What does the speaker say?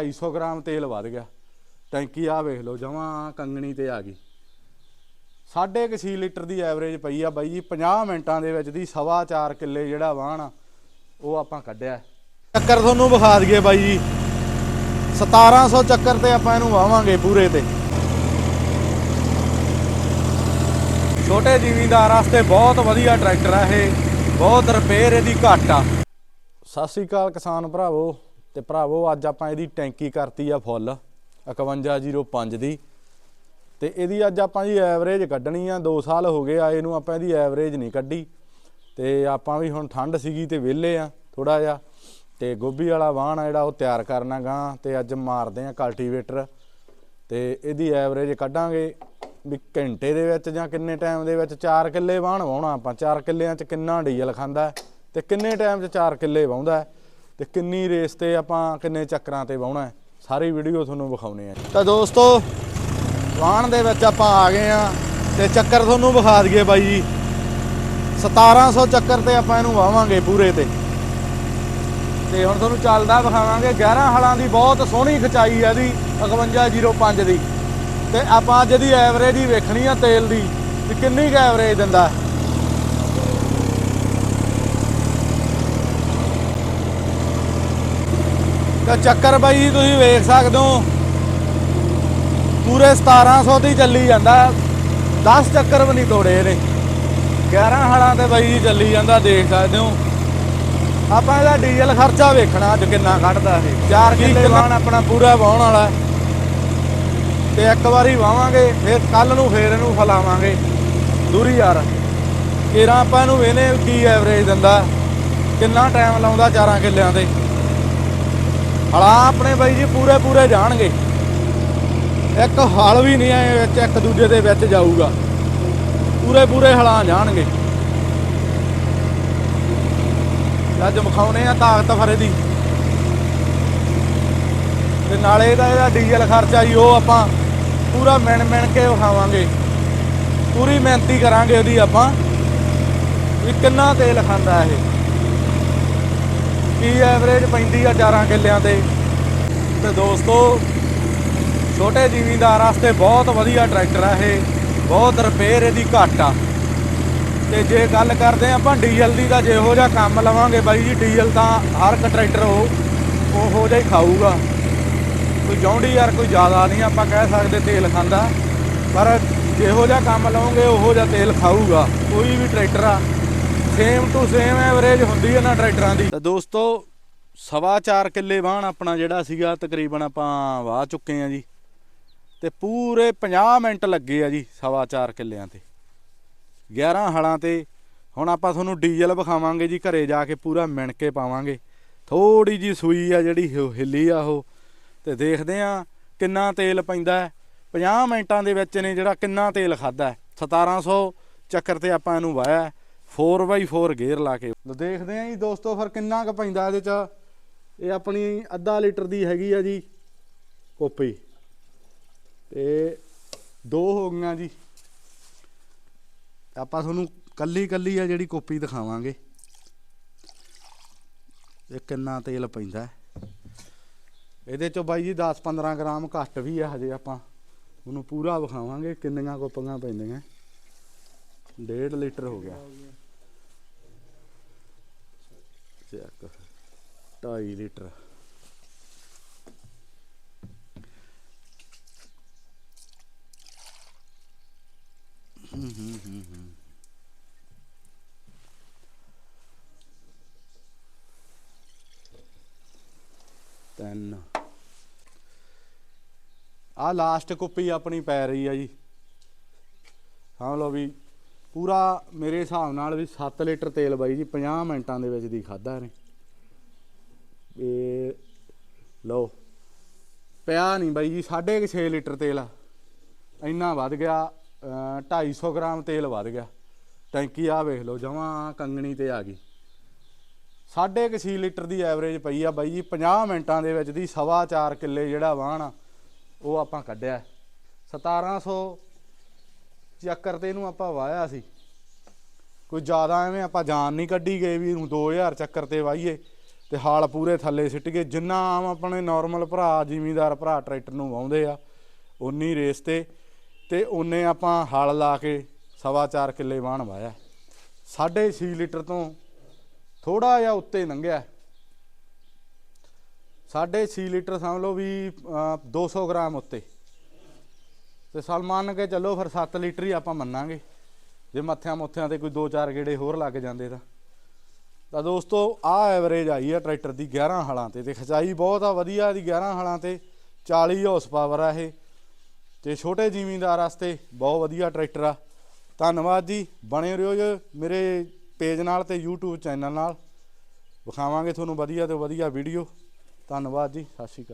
250 gram ਤੇਲ ਵੱਧ ਗਿਆ। ਟੈਂਕੀ ਆ ਵੇਖ ਲਓ, ਜਮਾਂ ਕੰਗਣੀ ਤੇ ਆ ਗਈ। ਸਾਢੇ ਕੁ ਛੇ ਲੀਟਰ ਦੀ ਐਵਰੇਜ ਪਈ ਆ ਬਾਈ ਜੀ 50 ਮਿੰਟਾਂ ਦੇ ਵਿੱਚ ਦੀ ਸਵਾ ਚਾਰ ਕਿੱਲੇ ਜਿਹੜਾ ਵਾਹਣ ਉਹ ਆਪਾਂ ਕੱਢਿਆ। ਚੱਕਰ ਤੁਹਾਨੂੰ ਵਿਖਾ ਦਈਏ ਬਾਈ ਜੀ। 1700 ਚੱਕਰ ਤੇ ਆਪਾਂ ਇਹਨੂੰ ਵਾਵਾਂਗੇ ਪੂਰੇ ਤੇ। ਛੋਟੇ ਜ਼ਿਮੀਂਦਾਰ ਵਾਸਤੇ ਬਹੁਤ ਵਧੀਆ ਟਰੈਕਟਰ ਆ ਇਹ, ਬਹੁਤ ਰਿਪੇਅਰ ਇਹਦੀ ਘੱਟ ਆ। ਸਤਿ ਸ੍ਰੀ ਅਕਾਲ ਕਿਸਾਨ ਭਰਾਵੋ। ਤੇ ਭਰਾਵੋ, ਅੱਜ ਆਪਾਂ ਇਹਦੀ ਟੈਂਕੀ ਕਰਤੀ ਆ ਫੁੱਲ 5105 ਦੀ। ਤੇ ਇਹਦੀ ਅੱਜ ਆਪਾਂ ਜੀ ਐਵਰੇਜ ਕੱਢਣੀ ਆ 2 ਸਾਲ ਹੋ ਗਏ ਆਏ ਨੂੰ ਆਪਾਂ ਇਹਦੀ ਐਵਰੇਜ ਨਹੀਂ ਕੱਢੀ। ਤੇ ਆਪਾਂ ਵੀ ਹੁਣ ਠੰਡ ਸੀਗੀ ਤੇ ਵਿਹਲੇ ਆ ਥੋੜਾ ਜਿਹਾ। ਤੇ ਗੋਭੀ ਵਾਲਾ ਵਾਹਣ ਆ ਜਿਹੜਾ, ਉਹ ਤਿਆਰ ਕਰਨਾ ਗਾ, ਤੇ ਅੱਜ ਮਾਰਦੇ ਆ ਕਲਟੀਵੇਟਰ ਤੇ ਇਹਦੀ ਐਵਰੇਜ ਕੱਢਾਂਗੇ ਵੀ ਘੰਟੇ ਦੇ ਵਿੱਚ ਜਾਂ ਕਿੰਨੇ ਟਾਈਮ ਦੇ ਵਿੱਚ 4 ਕਿੱਲੇ ਵਾਹਣ ਵਾਉਣਾ ਆਪਾਂ। 4 ਕਿੱਲਿਆਂ 'ਚ ਕਿੰਨਾ ਡੀਜ਼ਲ ਖਾਂਦਾ ਹੈ ਤੇ ਕਿੰਨੇ ਟਾਈਮ 'ਚ 4 ਕਿੱਲੇ ਵਾਉਂਦਾ ਤੇ ਕਿੰਨੀ ਰੇਸ ਤੇ ਆਪਾਂ ਕਿੰਨੇ ਚੱਕਰਾਂ ਤੇ ਵਾਉਣਾ ਹੈ। ਸਾਰੀ ਵੀਡੀਓ ਤੁਹਾਨੂੰ ਵਿਖਾਉਣੇ ਆ। ਤਾਂ ਦੋਸਤੋ ਵਾਹਣ ਦੇ ਵਿੱਚ ਆਪਾਂ ਆ ਗਏ ਆ ਤੇ ਚੱਕਰ ਤੁਹਾਨੂੰ ਵਿਖਾ ਦਈਏ ਬਾਈ ਜੀ। 1700 ਚੱਕਰ ਤੇ ਆਪਾਂ ਇਹਨੂੰ ਵਾਵਾਂਗੇ ਪੂਰੇ ਤੇ। ਤੇ ਹੁਣ ਤੁਹਾਨੂੰ ਚੱਲਦਾ ਵਿਖਾਵਾਂਗੇ 11 ਹਲਾਂ ਦੀ ਬਹੁਤ ਸੋਹਣੀ ਖਚਾਈ ਹੈ ਇਹਦੀ 5105 ਦੀ। ਤੇ ਆਪਾਂ ਅੱਜ ਦੀ ਐਵਰੇਜ ਹੀ ਵੇਖਣੀ ਆ ਤੇਲ ਦੀ, ਵੀ ਕਿੰਨੀ ਕੁ ਐਵਰੇਜ ਦਿੰਦਾ। ਤਾਂ ਚੱਕਰ ਬਾਈ ਜੀ ਤੁਸੀਂ ਵੇਖ ਸਕਦੇ ਹੋ। ਪੂਰੇ 1700 ਦੀ ਚੱਲੀ ਜਾਂਦਾ। 10 ਚੱਕਰ ਵੀ ਨਹੀਂ ਤੋੜੇ ਇਹਨੇ 11 ਹਲਾਂ ਤੇ ਬਾਈ ਜੀ ਚੱਲੀ ਜਾਂਦਾ ਦੇਖ ਸਕਦੇ ਹੋ। ਆਪਾਂ ਇਹਦਾ ਡੀਜ਼ਲ ਖਰਚਾ ਵੇਖਣਾ ਅੱਜ ਕਿੰਨਾ ਕੱਢਦਾ ਇਹ। 4 ਕਿੱਲੇ ਵਾਹਣ ਆਪਣਾ ਪੂਰਾ ਵਾਹਣ ਵਾਲਾ। ਤੇ ਇੱਕ ਵਾਰੀ ਵਾਵਾਂਗੇ ਫਿਰ ਕੱਲ ਨੂੰ ਫੇਰ ਇਹਨੂੰ ਫਲਾਵਾਂਗੇ। ਦੂਰੀ ਯਾਰ ਕੇਰਾਂ ਆਪਾਂ ਇਹਨੂੰ ਵੇਨੇ ਕੀ ਐਵਰੇਜ ਦਿੰਦਾ? ਕਿੰਨਾ ਟਾਈਮ ਲਾਉਂਦਾ ਚਾਰਾਂ ਕਿੱਲਿਆਂ ਤੇ? ਹਲਾ ਆਪਣੇ ਬਾਈ ਜੀ ਪੂਰੇ ਪੂਰੇ ਜਾਣਗੇ। ਇੱਕ ਹਲ ਵੀ ਨਹੀਂ ਐ ਵਿੱਚ ਇੱਕ ਦੂਜੇ ਦੇ ਵਿੱਚ ਜਾਊਗਾ। ਪੂਰੇ ਪੂਰੇ ਹਲਾਂ ਜਾਣਗੇ। ਅੱਜ ਮਖਾਉਨੇ ਆ ਤਾਕਤ ਫਰੇ ਦੀ। ਤੇ ਨਾਲੇ ਦਾ ਇਹਦਾ ਡੀਜ਼ਲ ਖਰਚਾ ਜੀ, ਉਹ ਆਪਾਂ ਪੂਰਾ ਮਿਣ ਮਿਣ ਕੇ ਵਿਖਾਵਾਂਗੇ। ਪੂਰੀ ਮਿਹਨਤੀ ਕਰਾਂਗੇ ਉਹਦੀ ਆਪਾਂ। ਵੀ ਕਿੰਨਾ ਤੇਲ ਖਾਂਦਾ ਇਹ। ਕੀ ਐਵਰੇਜ ਪੈਂਦੀ ਆ ਚਾਰਾਂ ਕਿੱਲਿਆਂ ਤੇ? ਤੇ ਦੋਸਤੋ, ਛੋਟੇ ਜ਼ਿਮੀਂਦਾਰ ਵਾਸਤੇ ਬਹੁਤ ਵਧੀਆ ਟਰੈਕਟਰ ਆ ਇਹ। ਬਹੁਤ ਰਿਪੇਅਰ ਇਹਦੀ ਘੱਟ ਆ। ਤੇ ਜੇ ਗੱਲ ਕਰਦੇ ਆ ਆਪਾਂ ਡੀਜ਼ਲ ਦੀ ਤਾਂ ਜਿਹੋ ਜਿਹਾ ਕੰਮ ਲਵਾਂਗੇ ਬਾਈ ਜੀ, ਡੀਜ਼ਲ ਤਾਂ ਹਰ ਇੱਕ ਟਰੈਕਟਰ ਉਹ ਉਹੋ ਜਿਹਾ ਹੀ ਖਾਊਗਾ। ਕੋਈ ਜੌਂਡੀ ਯਾਰ ਕੋਈ ਜ਼ਿਆਦਾ ਨਹੀਂ ਆਪਾਂ ਕਹਿ ਸਕਦੇ ਤੇਲ ਖਾਂਦਾ। ਪਰ ਜਿਹੋ ਜਿਹਾ ਕੰਮ ਲਵਾਂਗੇ ਉਹੋ ਜਿਹਾ ਤੇਲ ਖਾਊਗਾ। ਕੋਈ ਵੀ ਟਰੈਕਟਰ ਆ ਸੇਮ ਟੂ ਸੇਮ ਐਵਰੇਜ ਹੁੰਦੀ ਇਹਨਾਂ ਟਰੈਕਟਰਾਂ ਦੀ। ਤਾਂ ਦੋਸਤੋ, ਸਵਾ ਚਾਰ ਕਿੱਲੇ ਵਾਹਣ ਆਪਣਾ ਜਿਹੜਾ ਸੀਗਾ, ਤਕਰੀਬਨ ਆਪਾਂ ਵਾਹ ਚੁੱਕੇ ਆ ਜੀ। ਤੇ ਪੂਰੇ 50 ਮਿੰਟ ਲੱਗੇ ਆ ਜੀ ਸਵਾ ਚਾਰ ਕਿੱਲਿਆਂ ਤੇ। 11 ਹਲਾਂ ਤੇ, ਹੁਣ ਆਪਾਂ ਤੁਹਾਨੂੰ ਡੀਜ਼ਲ ਵਿਖਾਵਾਂਗੇ ਜੀ, ਘਰੇ ਜਾ ਕੇ ਪੂਰਾ ਮਿਣ ਕੇ ਪਾਵਾਂਗੇ। ਥੋੜੀ ਜੀ ਸੂਈ ਆ ਜਿਹੜੀ ਹਿੱਲੀ ਆ ਉਹ। ਤੇ ਦੇਖਦੇ ਆ ਕਿੰਨਾ ਤੇਲ ਪੈਂਦਾ ਹੈ। 50 ਮਿੰਟਾਂ ਦੇ ਵਿੱਚ ਨੇ ਜਿਹੜਾ ਕਿੰਨਾ ਤੇਲ ਖਾਦਾ 1700 ਚੱਕਰ ਤੇ ਆਪਾਂ ਇਹਨੂੰ ਵਾਇਆ 4x4 ਗੇਅਰ ਲਾ ਕੇ। ਲੋ ਦੇਖਦੇ ਆ ਜੀ ਦੋਸਤੋ ਫਿਰ ਕਿੰਨਾ ਕੁ ਪੈਂਦਾ ਇਹਦੇ ਚ। ਇਹ ਆਪਣੀ ਅੱਧਾ ਲੀਟਰ ਦੀ ਹੈਗੀ ਆ ਜੀ ਕੋਪੀ। ਤੇ ਦੋ ਹੋ ਗਈਆਂ ਜੀ। ਆਪਾਂ ਤੁਹਾਨੂੰ ਕੱਲੀ ਕੱਲੀ ਆ ਜਿਹੜੀ ਕੋਪੀ ਦਿਖਾਵਾਂਗੇ। ਇਹ ਕਿੰਨਾ ਤੇਲ ਪੈਂਦਾ ਇਹਦੇ ਚੋਂ ਬਾਈ ਜੀ 10-15 ਗ੍ਰਾਮ ਘੱਟ ਵੀ ਆ ਹਜੇ ਆਪਾਂ। ਉਹਨੂੰ ਪੂਰਾ ਵਿਖਾਵਾਂਗੇ ਕਿੰਨੀਆਂ ਕੋਪੀਆਂ ਪੈਂਦੀਆਂ। 1.5 ਲੀਟਰ ਹੋ ਗਿਆ। ਚੱਕ 2.5 ਲੀਟਰ। ਹੂੰ ਹੂੰ ਹੂੰ ਹੂੰ। ਤਿੰਨ। ਆ ਲਾਸਟ ਕੁੱਪੀ ਆਪਣੀ ਪੈ ਰਹੀ ਆ ਜੀ। ਸਮਝ ਲਓ ਵੀ ਪੂਰਾ ਮੇਰੇ ਹਿਸਾਬ ਨਾਲ ਵੀ 7 ਲੀਟਰ ਤੇਲ ਬਾਈ ਜੀ 50 ਮਿੰਟਾਂ ਦੇ ਵਿੱਚ ਦੀ ਖਾਦਾ ਨੇ ਇਹ ਲਓ, ਪਿਆ ਨਹੀਂ ਬਾਈ ਜੀ 6.5 ਲੀਟਰ ਤੇਲ ਆ। ਇੰਨਾ ਵੱਧ ਗਿਆ, ਅਹ 250 ਗ੍ਰਾਮ ਤੇਲ ਵੱਧ ਗਿਆ। ਟੈਂਕੀ ਆ ਵੇਖ ਲਓ, ਜਮਾਂ ਕੰਗਣੀ ਤੇ ਆ ਗਈ। ਸਾਢੇ ਕੁ ਛੇ ਲੀਟਰ ਦੀ ਐਵਰੇਜ ਪਈ ਆ ਬਾਈ ਜੀ 50 ਮਿੰਟਾਂ ਦੇ ਵਿੱਚ ਦੀ ਸਵਾ ਚਾਰ ਕਿੱਲੇ ਜਿਹੜਾ ਵਾਹਣ ਆ, ਉਹ ਆਪਾਂ ਕੱਢਿਆ। 1700 ਚੱਕਰ ਤੇ ਇਹਨੂੰ ਆਪਾਂ ਵਾਇਆ ਸੀ। ਕੋਈ ਜ਼ਿਆਦਾ ਐਵੇਂ ਆਪਾਂ ਜਾਨ ਨਹੀਂ ਕੱਢੀ ਗਏ ਵੀ ਇਹਨੂੰ 2000 ਚੱਕਰ ਤੇ ਵਾਹੀਏ ਤੇ ਹਾਲ ਪੂਰੇ ਥੱਲੇ ਸਿੱਟ ਗਏ। ਜਿੰਨਾ ਆਮ ਆਪਣੇ ਨਾਰਮਲ ਭਰਾ ਜ਼ਿਮੀਂਦਾਰ ਭਰਾ ਟਰੈਕਟਰ ਨੂੰ ਵਾਉਂਦੇ ਆ ਉਨੀ ਰੇਸ ਤੇ ਤੇ ਉਹਨੇ ਆਪਾਂ ਹਲ ਲਾ ਕੇ ਸਵਾ ਚਾਰ ਕਿੱਲੇ ਵਾਹਣ ਵਾਇਆ 6.5 ਲੀਟਰ ਤੋਂ ਥੋੜਾ ਜਿਹਾ ਉੱਤੇ ਲੰਘਿਆ। 6.5 ਲੀਟਰ ਸਮਝ ਲਓ ਵੀ ਅਹ, 200 ਗ੍ਰਾਮ ਉੱਤੇ। ਤੇ ਸਲ ਮੰਨ ਕੇ ਚੱਲੋ ਫਿਰ 7 ਲੀਟਰ ਹੀ ਆਪਾਂ ਮੰਨਾਂਗੇ। ਜੇ ਮੱਥਿਆਂ ਮੁੱਥਿਆਂ ਤੇ ਕੋਈ 2-4 ਗੇੜੇ ਹੋਰ ਲੱਗ ਜਾਂਦੇ ਤਾਂ। ਤਾਂ ਦੋਸਤੋ, ਆਹ ਐਵਰੇਜ ਆਈ ਆ ਟਰੈਕਟਰ ਦੀ 11 ਹਾਲਾਂ ਤੇ ਤੇ ਖਚਾਈ ਬਹੁਤ ਆ, ਵਧੀਆ ਇਹਦੀ 11 ਹਾਲਾਂ ਤੇ 40 ਹਾਰਸ ਪਾਵਰ ਆ ਇਹ। ਤੇ ਛੋਟੇ ਜ਼ਿਮੀਂਦਾਰ ਵਾਸਤੇ ਬਹੁਤ ਵਧੀਆ ਟਰੈਕਟਰ ਆ। ਧੰਨਵਾਦ ਜੀ। ਬਣੇ ਰਹੋ ਮੇਰੇ ਪੇਜ ਨਾਲ ਤੇ YouTube ਚੈਨਲ ਨਾਲ। ਵਿਖਾਵਾਂਗੇ ਤੁਹਾਨੂੰ ਵਧੀਆ ਤੋਂ ਵਧੀਆ ਵੀਡੀਓ ਧੰਨਵਾਦ ਜੀ। ਸਤਿ ਸ਼੍ਰੀ ਅਕਾਲ।